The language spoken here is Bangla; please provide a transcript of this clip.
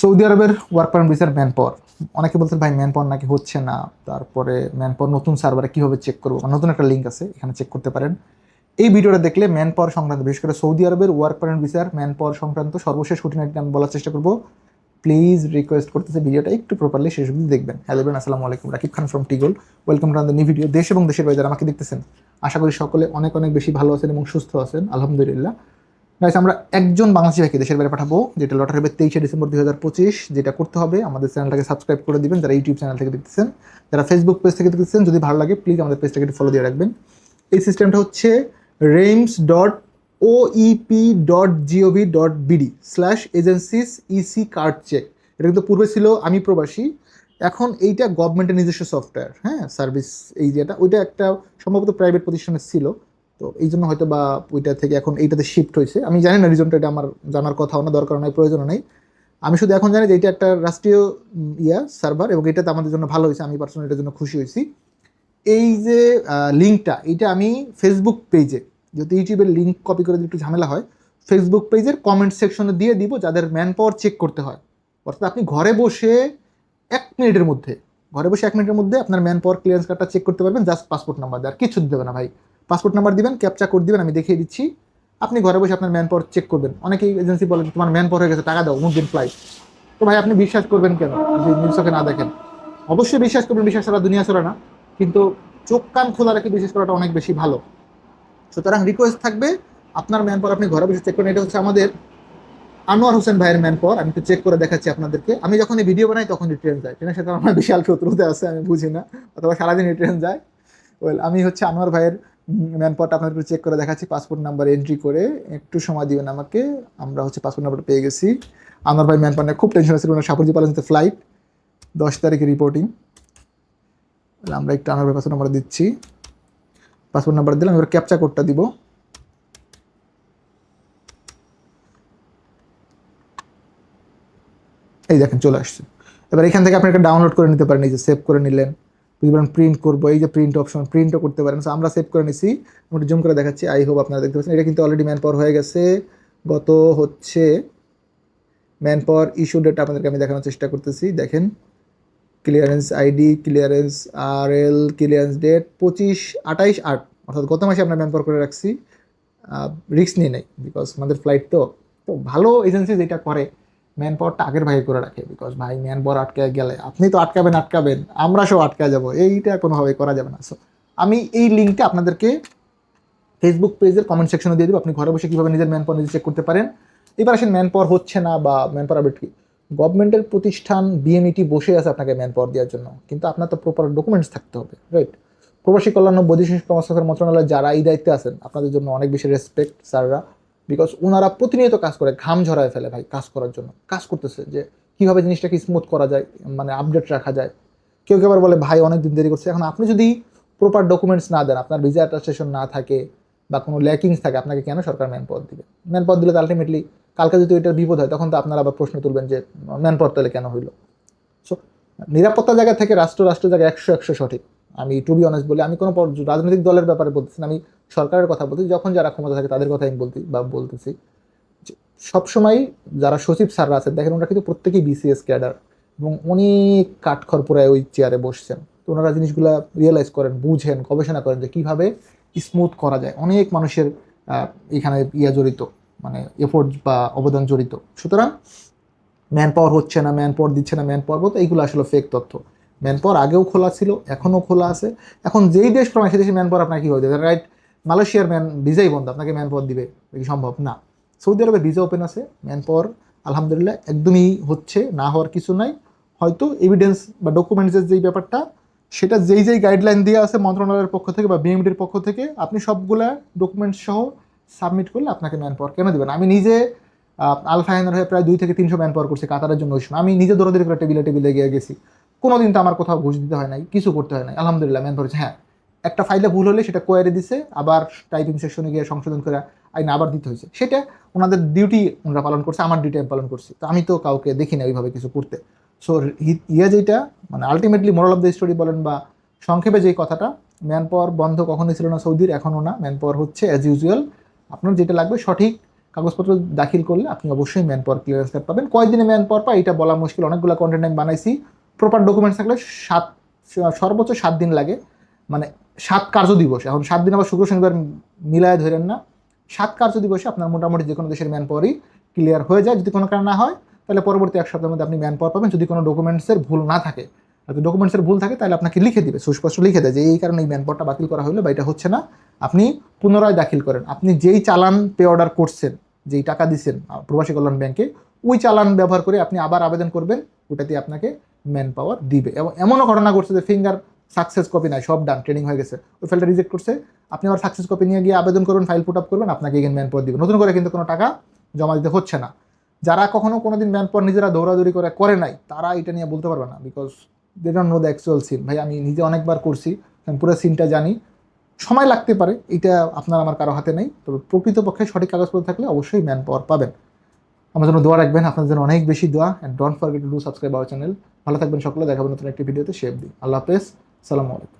সৌদি আরবের ওয়ার্ক পারমিট ভিসার ম্যান পাওয়ার অনেকে বলছেন, ভাই ম্যান পাওয়ার নাকি হচ্ছে না। তারপরে ম্যান পাওয়ার নতুন সার্ভারে কীভাবে চেক করব? নতুন একটা লিঙ্ক আছে, এখানে চেক করতে পারেন। এই ভিডিওটা দেখলে ম্যান পাওয়ার সংক্রান্ত, বিশেষ করে সৌদি আরবের ওয়ার্ক পারমিট ভিসার ম্যান পাওয়ার সংক্রান্ত সর্বশেষ খুঁটিনাটি আমি বলার চেষ্টা করব। প্লিজ রিকোয়েস্ট করতেছে ভিডিওটা একটু প্রপারলি শেষ অবধি দেখবেন। হ্যালো বেন আসসালামু আলাইকুম। রাকিব খান ফ্রম টিগোল ওয়েলকাম টু নিউ ভিডিও দেশ এবং দেশের বাইরে আমাকে দেখতেছেন, আশা করি সকলে অনেক অনেক বেশি ভালো আছেন এবং সুস্থ আছেন। আলহামদুলিল্লাহ। গাইস আমরা একজন বাংলাদেশি ভাইকে দেশের বাইরে পাঠাবো, যেটা লটারি হবে তেইশে ডিসেম্বর দুই হাজার পঁচিশ, যেটা করতে হবে আমাদের চ্যানেলটাকে সাবস্ক্রাইব করে দিবেন, যারা ইউটিউব চ্যানেল থেকে দেখতেছেন, যারা ফেসবুক পেজ থেকে দেখতেছেন, যদি ভালো লাগে প্লিজ আমাদের পেজটাকে ফলো দিয়ে রাখবেন। এই সিস্টেমটা হচ্ছে REIMS dot O EP dot gov dot BD slash agencies EC card check এটা কিন্তু পূর্বে ছিল, আমি প্রবাসী। এখন এইটা গভর্নমেন্টের নিজস্ব সফটওয়্যার হ্যাঁ সার্ভিস এই যেটা, ওইটা একটা সম্ভবত প্রাইভেট প্রতিষ্ঠানের ছিল। তো এই জন্য হয়তো বা ওইটা থেকে এখন এইটাতে শিফট হয়েছে। আমি জানি না রিজনটা এটা আমার জানার কথাও না দরকার নাই প্রয়োজন নেই। আমি শুধু এখন জানি যে এটা একটা রাষ্ট্রীয় ইয়া সার্ভার এবং এটাতে আমাদের জন্য ভালো হয়েছে। আমি পার্সোনালি এটার জন্য খুশি হয়েছি। এই যে লিঙ্কটা এটা আমি ফেসবুক পেজে যদি ইউটিউবের লিঙ্ক কপি করে একটু ঝামেলা হয় ফেসবুক পেজের কমেন্ট সেকশনে দিয়ে দিব, যাদের ম্যান পাওয়ার চেক করতে হয়। অর্থাৎ আপনি ঘরে বসে এক মিনিটের মধ্যে, ঘরে বসে এক মিনিটের মধ্যে আপনার ম্যান পাওয়ার ক্লিয়ারেন্স কার্ডটা চেক করতে পারবেন জাস্ট পাসপোর্ট নাম্বার দিয়ে, আর কিছু দেবে না ভাই। পাসপোর্ট নাম্বার দিবেন, ক্যাপচা কোড দিবেন, আমি দেখিয়ে দিচ্ছি। আপনি ঘরে বসে আপনার ম্যান পাওয়ার চেক করবেন। অনেকেই এজেন্সি বলে তোমার ম্যান পাওয়ার হয়ে গেছে, টাকা দাও মুখ দিন ফ্লাইট তো ভাই, আপনি বিশ্বাস করবেন কেন? যে নিউজকে না দেখেন। অবশ্যই বিশ্বাস করবেন, বিশ্বাস ছাড়া দুনিয়া চলে না। কিন্তু চোখ কান খোলা রেখে বিশ্বাস করাটা অনেক বেশি ভালো। সুতরাং রিকোয়েস্ট থাকবে, আপনার ম্যান পাওয়ার আপনি ঘরে বসে চেক করেন। এটা হচ্ছে আমাদের আনোয়ার হোসেন ভাইয়ের ম্যান পাওয়ার আমি একটু চেক করে দেখাচ্ছি আপনাদেরকে। আমি যখন এই ভিডিও বানাই তখন ট্রেন যায়। ট্রেনের সাথে আমার বিশাল শত্রুতা আছে, আমি বুঝি না। অথবা সারাদিন ট্রেন যায়। ওয়েল আমি হচ্ছে আনোয়ার ভাইয়ের ম্যান পাওয়ারটা আপনাদের একটু চেক করে দেখাচ্ছি পাসপোর্ট নাম্বার এন্ট্রি করে, একটু সময় দিবেন আমাকে। আমরা হচ্ছে পাসপোর্ট নাম্বারটা পেয়ে গেছি। আমার ভাই ম্যান পাওয়ার খুব টেনশন আছে ওনার সাপুরজি পালান্তে ফ্লাইট দশ তারিখে রিপোর্টিং তাহলে আমরা একটু আনোয়ার ভাই পাসপোর্ট নাম্বার দিচ্ছি। পাসপোর্ট নাম্বার দিলাম, এবার ক্যাপচা কোডটা দিব। এই দেখেন, চলে আসছে। এবার এখান থেকে আপনি একটা ডাউনলোড করে নিতে পারেন, এই যে সেভ করে নিলেন। বুঝতে পারেন প্রিন্ট করব এই যে প্রিন্ট অপশন প্রিন্টও করতে পারেন। So, আমরা সেভ করে নিছি। আমি জুম করে দেখাচ্ছি। আই হোপ আপনারা দেখতে পাচ্ছেন। এটা কিন্তু অলরেডি ম্যান পাওয়ার হয়ে গেছে। গত হচ্ছে ম্যান পাওয়ার ইস্যু ডেট আপনাদেরকে আমি দেখানোর চেষ্টা করতেছি। দেখেন ক্লিয়ারেন্স আইডি ক্লিয়ারেন্স আর এল ক্লিয়ারেন্স ডেট পঁচিশ আঠাইশ আট। অর্থাৎ গত মাসে আমরা ম্যান পাওয়ার করে রাখছি। রিস্ক নিয়ে নেই বিকজ আমাদের ফ্লাইট তো তো ভালো এজেন্সি যেটা করে ম্যান পাওয়ারটা আগের ভাগে করে রাখে বিকজ ভাই ম্যান পাওয়ার আটকে গেলে, আপনি তো আটকাবেন আটকাবেন, আমরা সব আটকা যাব, এইটা কোনোভাবে করা যাবে না। সো আমি এই লিঙ্কটা আপনাদেরকে ফেসবুক পেজের কমেন্ট সেকশনে দিয়ে দেবো, আপনি ঘরে বসে কীভাবে নিজের ম্যান পাওয়ার নিজে চেক করতে পারেন। এবার আসেন ম্যান পাওয়ার হচ্ছে না বা ম্যান পাওয়ার আপডেট কি? গভর্নমেন্টের প্রতিষ্ঠান বিএমইটি বসে আছে আপনাকে ম্যান পাওয়ার দেওয়ার জন্য, কিন্তু আপনার তো প্রপার ডকুমেন্টস থাকতে হবে রাইট প্রবাসী কল্যাণ ও বৈদেশিক কর্মসংস্থান মন্ত্রণালয় যারা এই দায়িত্বে আছেন, আপনাদের জন্য অনেক বেশি রেসপেক্ট স্যাররা বিকজ ওনারা প্রতিনিয়ত কাজ করে, ঘাম ঝরায় ফেলে ভাই কাজ করার জন্য। কাজ করতেছে যে কীভাবে জিনিসটাকে স্মুথ করা যায় মানে আপডেট রাখা যায়। কেউ কেউ আবার বলে, ভাই অনেক দিন দেরি করছে। এখন আপনি যদি প্রপার ডকুমেন্টস না দেন, আপনার ভিসা অ্যাটাস্টেশন না থাকে বা কোনো ল্যাকিংস থাকে, আপনাকে কেন সরকার ম্যান পাওয়ার দিবে? ম্যান পাওয়ার দিলে তো আলটিমেটলি কালকে যদি এটার বিপদ হয়, তখন তো আপনারা আবার প্রশ্ন তুলবেন যে ম্যান পাওয়ার তাহলে কেন হইল? সো নিরাপত্তা জায়গা থেকে রাষ্ট্র রাষ্ট্র জায়গায় একশো একশো সঠিক। আমি টু বি অনেস্ট বলি আমি কোনো রাজনৈতিক দলের ব্যাপারে বলতেছি না, আমি সরকারের কথা বলছি যখন যারা ক্ষমতা থাকে তাদের কথা আমি বলতে বা বলতেছি। সবসময় যারা সচিব স্যাররা আছেন দেখেন ওনারা কিন্তু প্রত্যেকেই বিসিএস ক্যাডার এবং অনেক কাঠখড় পুরায় ওই চেয়ারে বসছেন। তো ওনারা জিনিসগুলো রিয়েলাইজ করেন বুঝেন গবেষণা করেন যে কীভাবে স্মুথ করা যায়। অনেক মানুষের এখানে ইয়া জড়িত মানে এফোর্ট বা অবদান জড়িত। সুতরাং ম্যান পাওয়ার হচ্ছে না ম্যান পাওয়ার দিচ্ছে না ম্যান পাওয়ার বলতে এইগুলো আসলে ফেক তথ্য। ম্যান পাওয়ার আগেও খোলা ছিল, এখনও খোলা আছে। এখন যেই দেশ প্রমাণ সেই দেশে ম্যান পাওয়ার আপনার কী হয়ে যাবে? রাইট মালয়েশিয়ার ম্যান ভিসাই বন্ধ, আপনাকে ম্যান পাওয়ার দিবে কি সম্ভব? না। সৌদি আরবে ভিসা ওপেন আছে ম্যান পাওয়ার আলহামদুলিল্লাহ একদমই হচ্ছে, না হওয়ার কিছু নাই। হয়তো এভিডেন্স বা ডকুমেন্টসের যেই ব্যাপারটা, সেটা যেই যেই গাইডলাইন দেওয়া আছে মন্ত্রণালয়ের পক্ষ থেকে বা বিএমডির পক্ষ থেকে, আপনি সবগুলা ডকুমেন্টস সহ সাবমিট করলে আপনাকে ম্যান পাওয়ার কেন দেবেন আমি নিজে আলফাইনের হয়ে প্রায় দুই থেকে তিনশো ম্যান পাওয়ার করছি কাতারের জন্য ওই সময়। আমি নিজে দৌড়াদৌড়ি করে টেবিলে টেবিলে গিয়ে গেছি। কোনোদিন তো আমার কোথাও ঘুষ দিতে হয় নাই, কিছু করতে হয় নাই। আলহামদুলিল্লাহ ম্যান পাওয়ার হ্যাঁ একটা ফাইলে ভুল হলে সেটা কোয়ারি দিছে, আবার টাইপিং সেকশনে গিয়ে সংশোধন করে আইন আবার দিতে হয়েছে। সেটা ওনাদের ডিউটি ওনারা পালন করছে, আমার ডিউটি পালন করছি। তো আমি তো কাউকে দেখি না ওইভাবে কিছু করতে। সো ইয়ে যেটা মানে ultimately moral of the story বলেন বা সংক্ষেপে যেই কথাটা, ম্যান পাওয়ার বন্ধ কখনোই ছিল না সৌদির, এখনও না। ম্যান পাওয়ার হচ্ছে অ্যাজ ইউজুয়াল আপনার যেটা লাগবে সঠিক কাগজপত্র দাখিল করলে আপনি অবশ্যই ম্যান পাওয়ার ক্লিয়ারেন্স পাবেন। কয়দিনে ম্যান পাওয়ার পায়, এটা বলা মুশকিল। অনেকগুলো কন্টেন্ট আমি বানাইছি। প্রপার ডকুমেন্টস থাকলে সাত, সর্বোচ্চ সাত দিন লাগে। মানে সাত কার্য দিবস। এখন সাত দিন আবার শুক্র শনিবার মিলায় ধরেন না। সাত কার্য দিবসে আপনার মোটামুটি যে কোনো দেশের ম্যান পাওয়ারই ক্লিয়ার হয়ে যায়। যদি কোনো কারণ না হয়, তাহলে পরবর্তী এক সপ্তাহের মধ্যে আপনি ম্যান পাওয়ার পাবেন। যদি কোনো ডকুমেন্টসের ভুল না থাকে। যদি ডকুমেন্টসের ভুল থাকে, তাহলে আপনাকে লিখে দিবে, সুস্পষ্ট লিখে দেয় যে, এই কারণে এই ম্যান পাওয়ারটা বাতিল করা হলো বা এটা হচ্ছে না। আপনি পুনরায় দাখিল করেন। আপনি যেই চালান পে অর্ডার করছেন, যেই টাকা দিচ্ছেন প্রবাসী কল্যাণ ব্যাংকে, ওই চালান ব্যবহার করে আপনি আবার আবেদন করবেন। ওটাতে আপনাকে ম্যান পাওয়ার দিবে। এবং এমনও ঘটনা ঘটছে যে ফিঙ্গার সাকসেস কপি নাই, সব ডান ট্রেনিং হয়ে গেছে। ওই ফাইলটা রিজেক্ট করছে। আপনি আবার সাকসেস কপি নিয়ে গিয়ে আবেদন করবেন ফাইল পুট আপ করবেন আপনাকে এগেন ম্যান পাওয়ার দিবে। নতুন করে কিন্তু কোনো টাকা জমা দিতে হচ্ছে না। যারা কখনো কোনোদিন ম্যান পাওয়ার নিজেরা দৌড়াদৌড়ি করে করে নাই, তারা এটা নিয়ে বলতে পারবে না because they don't know the actual scene ভাই, আমি নিজে অনেকবার করছি, আমি পুরো সিনটা জানি। সময় লাগতে পারে, এটা আপনার আমার কারও হাতে নেই। তবে প্রকৃতপক্ষে সঠিক কাগজপত্র থাকলে অবশ্যই ম্যান পাওয়ার পাবেন। আমার জন্য দোয়া রাখবেন, আপনাদের জন্য অনেক বেশি দোয়া and don't forget to do subscribe our channel ভালো থাকবেন সকলে দেখাবেন নতুন একটি ভিডিওতে শেপ দিই আল্লাহ হাফেজ, সালামু আলাইকুম।